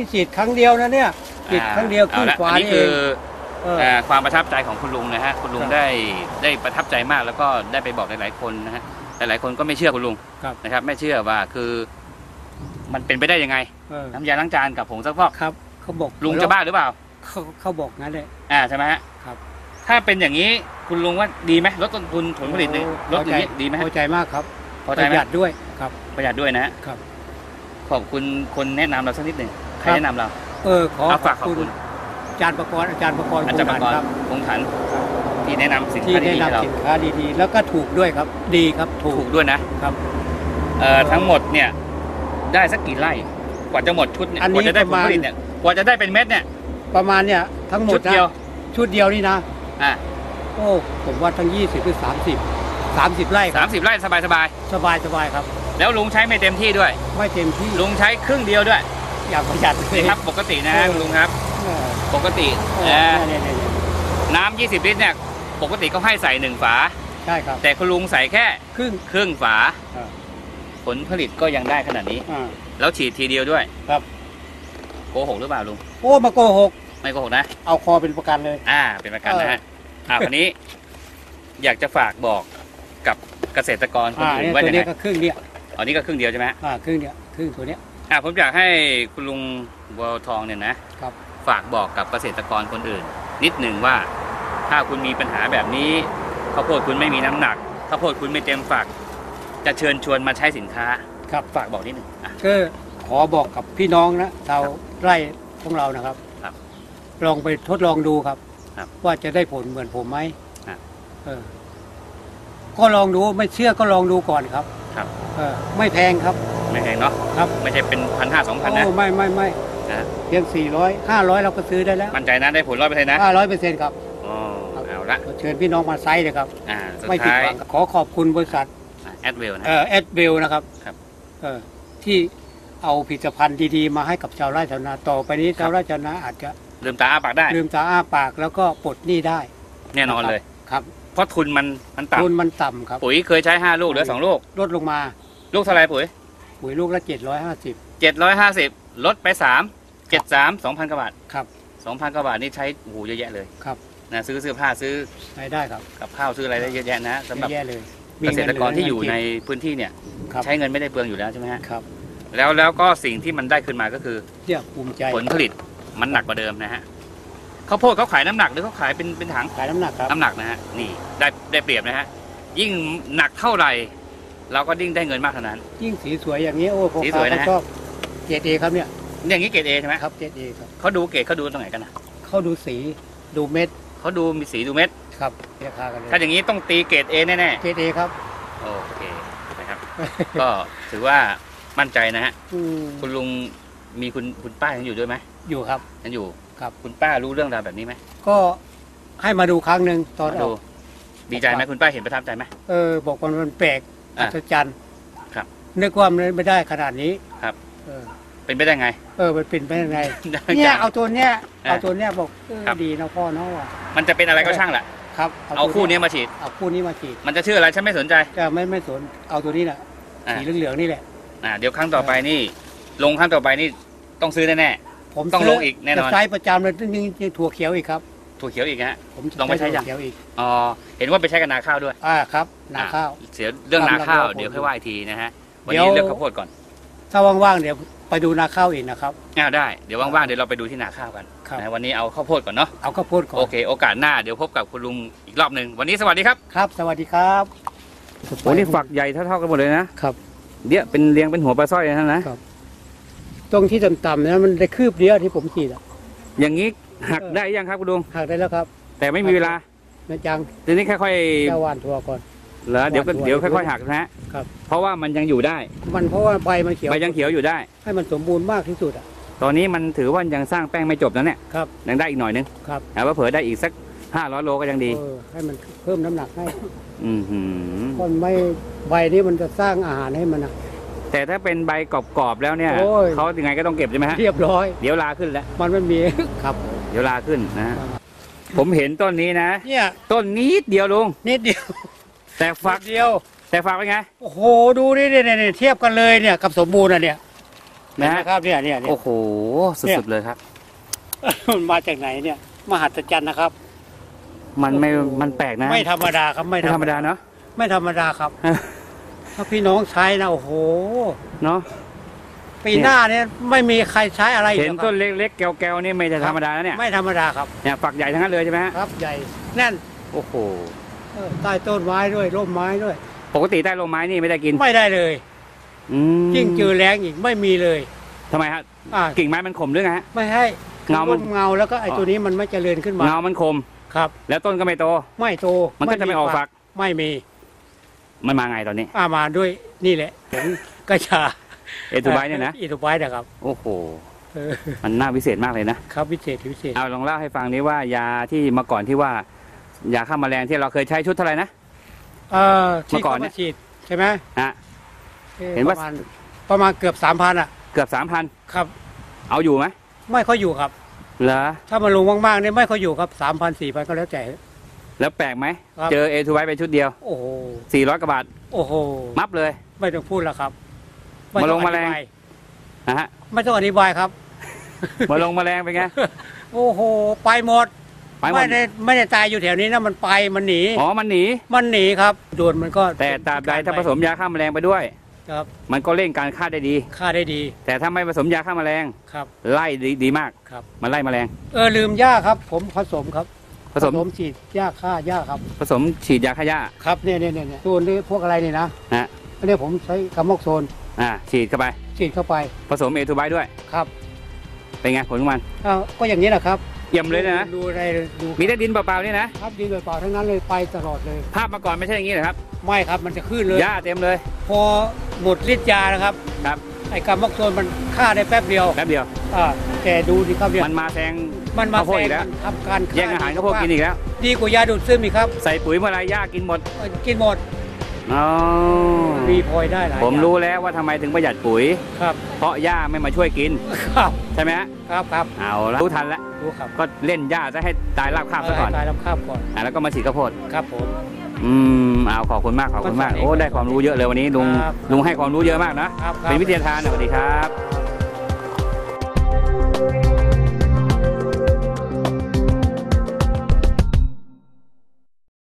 ที่ฉีดครั้งเดียวนะเนี่ยฉีดครั้งเดียวครึ่งอาละฝาอันนี้นี่เอคืงอเออเอ่อความประทับใจของคุณลุงนะฮะคุณลุงครับได้ได้ประทับใจมากแล้วก็ได้ไปบอกหลายๆคนนะฮะหลายๆคนก็ไม่เชื่อคุณลุงครับนะครับไม่เชื่อว่าคือมันเป็นไปได้ยังไงเออน้ำยาล้างจานกับผงซักฟอกครับเขาบอกลุงจะบ้าหรือเปล่าเขาเขาบอกงั้นเลยอ่าใช่ไหมฮะครับ ถ้าเป็นอย่างนี้คุณลุงว่าดีไหมลดต้นทุนผลผลิตเนี่ยลดอย่างนี้ดีไหมฮะพอใจมากครับพอปใจระไหมหยัดด้วยครับ ประหยัดด้วยนะฮะครับ ขอบคุณคนแนะนำเราสักนิดหนึ่ง ใครครับแนะนำเรา เออขอเอาขฝาอกบขอบคุณคุณอาจารย์ประกรณ์อาจารย์ประกรณ์อาจารย์ปคระงกรครัณ์บคงขันที่แนะนำสินที่ค้าได้ดีๆให้เรานำสินค้าดีๆ แล้วก็ถูกด้วยครับ ดีครับถูถูกกด้วยนะครับ เอ่อทั้งหมดเนี่ยได้สักกี่ไร่กว่าจะหมดชุดเนี่ยอันกนี้ว่าจะได้ผประลมาณผลิตเนี่ยกว่าจะได้เป็นเม็ดเนี่ยประมาณเนี่ยทั้งหมชุดดนะเดียวชุดเดียวนี่นะ อะโอ้ผมว่าทั้ง 20หรือ30 30 ไร่คสารับมสิบไร่สบายสบายสบายสบายครับ ๆแล้วลุงใช้ไม่เต็มที่ด้วย ไม่เต็มที่ลุงใช้ครึ่งเดียวด้วย อย่างประหยัดเลยนี่ครับปกตินะฮะเออคุณลุงครับเออปกติเอเอ่ออเนี่ยเนี่ยเนี่ยน้ำ20 ลิตรเนี่ยปกติเขาให้ใส่หนึ่งฝา ใช่ครับ แต่คุณลุงใส่แค่ครึ่งครึ่งฝาเออผลผลิตก็ยังได้ขนาดนี้อ่าแล้วฉีดทีเดียวด้วย ครับ โกหกหรือเปล่าลุง โอ้มาโกหก ไม่โกหกนะ เอาคอเป็นประกันเลย อ่า เป็นประกันนะฮะ อ่าคนนี้ อยากจะฝากบอกกับเกษตรกรคนอ่าอื่เนี่ยนว่าตัวยังไงเนี้ยก็ครึ่งเนี้ยอันนี้ก็ครึ่งเดียวใช่ไหมฮะอ่า ครึ่งเนี้ยครึ่งตัวเนี้ย อ่าผมอยากให้คุณลุงบัวทองเนี่ยนะครับ ฝากบอกกับเกษตรกรคนอื่น นิดหนึ่งว่า ถ้าคุณมีปัญหาแบบนี้ข้าวโพดคุณไม่มีน้ำหนักข้าวโพดคุณไม่เต็มฝัก จะเชิญชวนมาใช้สินค้า ครับ ฝากบอกนิดหนึ่งอะ ก็ขอบอกกับพี่น้องนะชาวไร่ของเรานะครับ ครับลองไปทดลองดูครับ ครับว่าจะได้ผลเหมือนผมไหมครับเออ ก็ลองดูไม่เชื่อก็ลองดูก่อนครับครับ เออ ไม่แพงครับ ไม่แพงเนาะครับ ไม่ใช่เป็นพันห้าสองพันนะโอ้ไม่ไม่ไม่นะเพียงสี่ร้อยห้าร้อยเราก็ซื้อได้แล้วมั่นใจนะได้ผลร้อยเปอร์เซ็นต์นะห้าร้อยเปอร์เซ็นต์ครับอ๋อครับเอาละเชิญพี่น้องมาไซส์เลยครับ อ่าสุดไม่ผิดท้ายหวังขอขอบคุณบริษัทแอดเวลนะ เอ่อแอดเวลนะครับครับเออที่เอาผลิตภัณฑ์ดีๆ มาให้กับชาวไร่ชาวนาต่อไปนี้ชาวไร่ชาวนาอาจจะลืมตาอ้าปากได้ลืมตาอ้าปากแล้วก็ปลดหนี้ได้แน่นอนเลย ครับเพราะทุนมันมันทุนต่ำมันต่ำครับปุ๋ยเคยใช้5ลูกเหลือ2ลูก ลดลงมา ลูกเท่าไรปุ๋ย ปุ๋ยลูกละเจ็ดร้อยห้าสิบ750ลดไป3 73 2,000กว่าบาทครับ2,000กว่าบาทนี่ใช้โอ้โหเยอะแยะเลยครับนะซื้อเสื้อผ้าซื้อใช้ได้ครับกับข้าวซื้ออะไรได้เยอะแยะนะสำหรับเยอะแย่เลยเกษตรกรที่อยู่ในเงิพื้นที่เนี่ยนครับใช้เงินไม่ได้เปลืองอยู่แล้วใช่ไหมฮะครับ แล้วแล้วก็สิ่งที่มันได้ขึ้นมาก็คือเนี่ยภูมิใจผลผลิตมันหนักกว่าเดิมนะฮะข้าวโพดเขาขายน้ำหนักหรือเขาขายเป็นเป็นถังขายน้ำหนักครับน้ำหนักนะฮะนี่ได้ได้เปรียบนะฮะยิ่งหนักเท่าไหร่ เราก็ยิ่งได้เงินมากเท่านั้น ยิ่งสีสวยอย่างนี้โอ้พ่อสีสค้าวยนะเขาฮะ ชอบเกรดเอครับเนี่ยอย่างนี้เกรดเอใช่ไหมครับเกรดเอครับเขาดูเกรดเขาดูตรงไหนกันนะเข้าดูสีดูเม็ดเขาดูมีสีดูเม็ด ครับราคากันเลยถ้าอย่างนี้ต้องตีเกรดเอแน่เกรดเอครับ ๆ โอเคนะครับ ก็ถือว่ามั่นใจนะฮะ อืมคุณลุงมีคุณคุณป้ายังอยู่ด้วยไหมอยู่ครับ ยังอยู่ครับ คุณป้ารู้เรื่องราวแบบนี้ไหมก็ให้มาดูครั้งหนึ่งตอนมาอดูอกดีใจไหมคุณป้าเห็นประทับใจไหมเออบอกว่ามันแปลก อะอัศจรรย์ครับนึกว่ามันไม่ได้ขนาดนี้ครับ เออ เป็นไปได้ไง เออมันเป็นไปยังไงเนี่ยเอาตัวเนี้ยอะเอาตัวเนี้ยบอกเออครับ ดีนะพ่อเนาะว่ะมันจะเป็นอะไรก็ช่างแหละครับเอาตัวคู่นี้มาฉีด เอาคู่นี้มาฉีดมันจะชื่ออะไรฉันไม่สนใจก็ไม่ไม่สนเอาตัวนี้แหละอะสีเหลืองๆนี่แหละ อ่าเดี๋ยวครั้งต่อไปนี่ ลงครั้งต่อไปนี่ต้องซื้อแน่ ผมต้องซื้ลงอีกแน่นอน จะใช้ประจำเลยต้องยังถั่วเขียวอีกครับๆ ถั่วเขียวอีกฮะผมจะลองไปใช้ยังถั่วเขียวอีกอ๋อเห็นว่าไปใช้กับนาข้าวด้วยอ่าครับนาข้าวอะเสียเรื่องนาข้าวทำแล้วก็เดี๋ยวค่อยว่าอีกทีนะฮะวันเดี๋ยวนี้เรื่องข้าวโพดก่อน ถ้าว่างๆเดี๋ยวไปดูนาข้าวอีกนะครับอ่าได้เดี๋ยวว่างๆเดี๋ยวเราไปดูที่นาข้าวกันครับนะวันนี้เอาข้าวโพดก่อนเนาะเอาข้าวโพดก่อโอนเคโอกาสหน้าเดี๋ยวพบกับคุณลุงอีกรอบหนึ่งวันนี้สวัสดีครับครับ สวัสดีครับโอ้นี่ฝักใหญ่เท่าๆกันหมดเลยนะครับเดี๋ยวเป็นเรียงเป็นหัวปลาสร้อยนะนะตรงที่ต่ำๆนะมันได้คืบเดียวที่ผมฉีดอะอย่างนี้ หักเออได้ยังครับคุณลุงหักได้แล้วครับ แต่ไม่มีเวลานะจังทีนี้ค่อยเจ้าวานทัวก่อนๆเหรอเดี๋ยวก็วางตัวเดี๋ยวค่อยๆหักนะฮะครับ เพราะว่ามันยังอยู่ได้ มันเพราะว่าใบมันเขียวใบยังเขียวอยู่ได้ ให้มันสมบูรณ์มากที่สุดอะตอนนี้มันถือว่ายังสร้างแป้งไม่จบนะเนี่ยครับยังได้อีกหน่อยนึงครับเอาว่าเผื่อได้อีกสักห้าร้อยโลก็ยังดีเออให้มันเพิ่มน้ำหนักให้ อือหือเพราะมันไม่ใบนี้มันจะสร้างอาหารให้มันอะแต่ถ้าเป็นใบกรอบๆแล้วเนี่ยโอ้ยเขายังไงก็ต้องเก็บใช่ไหมฮะเรียบร้อย เดี๋ยวลาขึ้นแล้ว มันไม่มีครับ เดี๋ยวลาขึ้นนะฮะผมเห็นต้นนี้นะ เนี่ย ต้นนิดเดียวลุง นิดเดียว แต่ฝักนิดเดียว แต่ฝักเป็นไง โอ้โห ดูนี่เนี่ยเนี่ยเทียบกันเลยเนี่ยกับสมบูรณ์อะเนี่ยเห็นนะไหมครับเนี่ยเนี่ยเนี่ยโอ้โห สุดๆเลยครับ มันมาจากไหนเนี่ย มหัศจรรย์นะครับ มันไม่ มันแปลกนะ ไม่ธรรมดาครับ ไม่ไม่ธรรมดาเนาะ ไม่ธรรมดาครับ ถ้าพี่น้องใช้นะโอ้โห เนาะ ปีหน้าเนี่ยไม่มีใครใช้อะไรอีกเห็นแล้วครับต้นเล็กๆแก้วๆนี่ไม่ใช่ธรรมดานะเนี่ยไม่ธรรมดาครับเนี่ยฝักใหญ่ทั้งนั้นเลยใช่ไหมฮะครับใหญ่แน่นโอ้โหเออใต้ต้นไม้ด้วยร่มไม้ด้วย ปกติใต้ลมไม้นี่ไม่ได้กินไม่ได้เลยอืมยิ่งเจอแรงอีกไม่มีเลยทำไมฮะอ่ากิ่งไม้มันขมหรือไงฮะไม่ให้เงามันร่เงาแล้วก็ไอ้ตัวนี้มันไม่เจริญขึ้นมาเงามันคมครับ แล้วต้นก็ไม่โต ไม่โตมันก็จะไม่ออกฝัก ไม่มี มันมาไงตอนนี้อามาด้วยนี่แหละผงกระชา เอทูไบเนี่ยนะอีทูไบนะครับ โอ้โหเออมันน่าวิเศษมากเลยนะครับพิเศษพิเศษเอาลองเล่าให้ฟังนี้ว่ายาที่เมื่อก่อนที่ว่ายาฆ่าแมลงที่เราเคยใช้ชุดเท่าไหร่นะเออเมื่อก่อนเนี่ยที่ขาาฉีดใช่ไหมฮะอ่อเห็นว่าประมาณประมาณเกือบสามพันอะ เกือบสามพันครับ เอาอยู่ไหมไม่ค่อยอยู่ครับเหรอถ้ามันลงมากๆเนี่ยไม่ค่อยอยู่ครับสามพันสี่พันก็แล้วแต่แล้วแปลกไหมครับเจอเอทูไบไปชุดเดียว โอ้โหสี่ร้อยกว่าบาท โอ้โห มับเลย ไม่ต้องพูดแล้วครับ มาลงไต้องแมลงอธิบยนะฮะไม่ต้องอธิบายครับ มาลงแมลงเป็นไง โอ้โห ไปหมดไปหมไม่ดได้ไม่ได้ตายอยู่แถวนี้นะมันไปมันหนี อ๋อ มันหนี มันหนีครับโดนมันก็ แต่ตราบใดถ้าผสมยาฆ่าแมลงไปด้วยครับมันก็เร่งการฆ่าได้ดีฆ่าได้ดี แต่ถ้าไม่ผสมยาฆ่าแมลงครับ ไล่ดีดีมากครับมันไล่แมลง เออลืมหญ้าครับ ผมผสมครับ ผสมฉีดหญ้าฆ่าหญ้าครับ ผสมฉีดยาฆ่าหญ้าครับเนี่ยเนี่ยเนี่ยเนี่ยตัวนี้พวกอะไรนี่นะฮะอันนี้ผมใช้กาม็อกโซน อ่าฉีดเข้าไป ฉีดเข้าไปผสมเอทูไบด้วย ครับเป็นไงผลของมันอ้าวก็อย่างนี้แหละครับเยี่ยมเลยนะดูอะไรดูมีแต่ดินเปล่าๆนี่นะครับดีเลยเปล่าทั้งนั้นเลยไปตลอดเลย ภาพมาก่อนไม่ใช่อย่างนี้เหรอครับ ไม่ครับมันจะขึ้นเลยหญ้าเต็มเลย พอหมดฤทธิ์ยานะครับครับไอ้กาม็อกโซนมันฆ่าได้แป๊บเดียวแป๊บเดียวอ่าแต่ดูดิครับเนี่ยมันมาแซงมันมาข้าวโพดแซอีงกแล้วมันทำการฆ่แย่งอาหารข้าวโพดกินอีกแล้ว ดีกว่ายาดูดซึมอีกครับ ใส่ปุ๋ยเมื่อไรหญ้ากินหมดกินหมด อ๋อรีพลอยได้หลายผมอย่างรู้แล้วว่าทำไมถึงประหยัดปุ๋ย ครับ เพราะหญ้าไม่มาช่วยกิน ครับใช่ไหมฮะครับครับเอาละรู้ทันแล้วรู้ครับก็เล่นหญ้าจะให้ตายราบคาบซะก่อนตายรับข้าวก่อนอะแล้วก็มาฉีดข้าวโพด ครับผม อืมเอาขอบคุณมากขอบคุณมากมันสอนเองโอ้ได้ความรู้เยอะเลยวันนี้ลุงครับลุงให้ความรู้เยอะมากนะครับครับ เป็นวิทยาทานนะสวัสดีครับ